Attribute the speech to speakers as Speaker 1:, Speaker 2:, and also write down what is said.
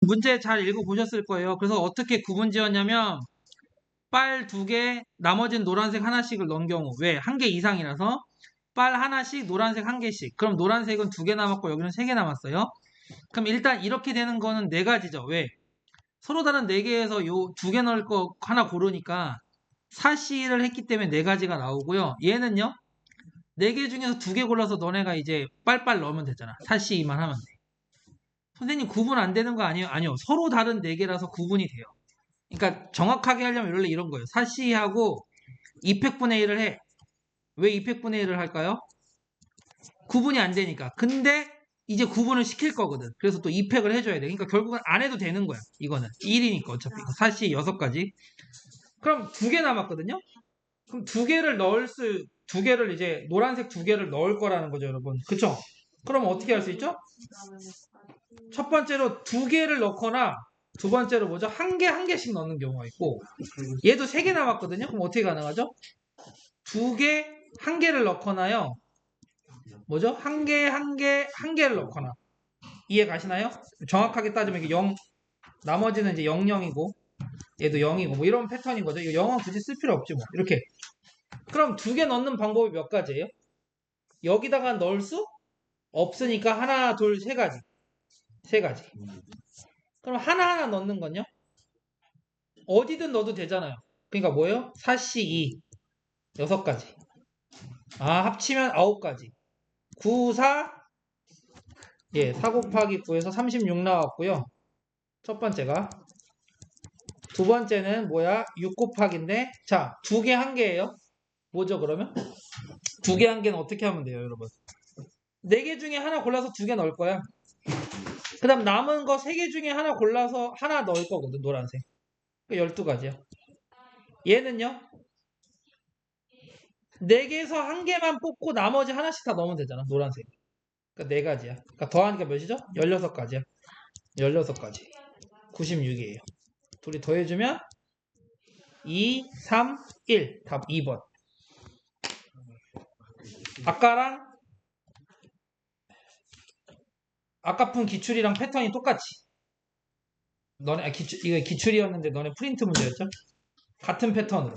Speaker 1: 문제 잘 읽어보셨을 거예요. 그래서 어떻게 구분 지었냐면 빨 두 개, 나머지는 노란색 하나씩을 넣은 경우 왜? 한 개 이상이라서 빨 하나씩, 노란색 한 개씩. 그럼 노란색은 두 개 남았고 여기는 세 개 남았어요. 그럼 일단 이렇게 되는 거는 네 가지죠. 왜? 서로 다른 네 개에서 요 두 개 넣을 거 하나 고르니까 사시를 했기 때문에 네 가지가 나오고요. 얘는요. 네 개 중에서 두 개 골라서 너네가 이제 빨빨 넣으면 되잖아. 사시만 하면 돼. 선생님 구분 안 되는 거 아니에요? 아니요. 서로 다른 네 개라서 구분이 돼요. 그러니까 정확하게 하려면 원래 이런 거예요. 사시하고 200분의 1을 해. 왜 200분의 1을 할까요? 구분이 안 되니까. 근데 이제 구분을 시킬 거거든. 그래서 또 2팩을 해줘야 돼. 그러니까 결국은 안 해도 되는 거야. 이거는 1이니까 어차피 사시 6가지. 그럼 두 개 남았거든요. 그럼 두 개를 넣을 수, 두 개를 이제 노란색 두 개를 넣을 거라는 거죠, 여러분. 그쵸? 그럼 어떻게 할 수 있죠? 첫 번째로 두 개를 넣거나 두 번째로 뭐죠? 한 개 한 개씩 넣는 경우가 있고 얘도 세 개 남았거든요. 그럼 어떻게 가능하죠? 두 개, 한 개를 넣거나요. 뭐죠? 한 개, 한 개, 한 개를 넣거나 이해 가시나요? 정확하게 따지면 이게 0, 나머지는 이제 0, 0이고 얘도 0이고 뭐 이런 패턴인 거죠. 이거 0은 굳이 쓸 필요 없지 뭐 이렇게 그럼 두 개 넣는 방법이 몇 가지예요? 여기다가 넣을 수 없으니까 하나, 둘, 세 가지 세 가지 그럼 하나하나 넣는 건요? 어디든 넣어도 되잖아요. 그러니까 뭐예요? 4C 2 여섯 가지. 아 합치면 아홉 가지. 9, 4 예, 4 곱하기 9에서 36 나왔고요. 첫 번째가 두 번째는 뭐야? 6 곱하기인데 자, 두 개 한 개예요. 뭐죠 그러면? 두 개 한 개는 어떻게 하면 돼요, 여러분? 네 개 중에 하나 골라서 두 개 넣을 거야. 그 다음 남은 거 세 개 중에 하나 골라서 하나 넣을 거거든 노란색. 12가지야. 얘는요? 4개에서 한 개만 뽑고 나머지 하나씩 다 넣으면 되잖아 노란색. 그러니까 4가지야. 그러니까 더하니까 몇이죠? 16가지야. 16가지. 96이에요. 둘이 더해주면 2, 3, 1 답 2번. 아까랑 아까 푼 기출이랑 패턴이 똑같이. 너네 아, 기출 이거 기출이었는데 너네 프린트 문제였죠? 같은 패턴으로.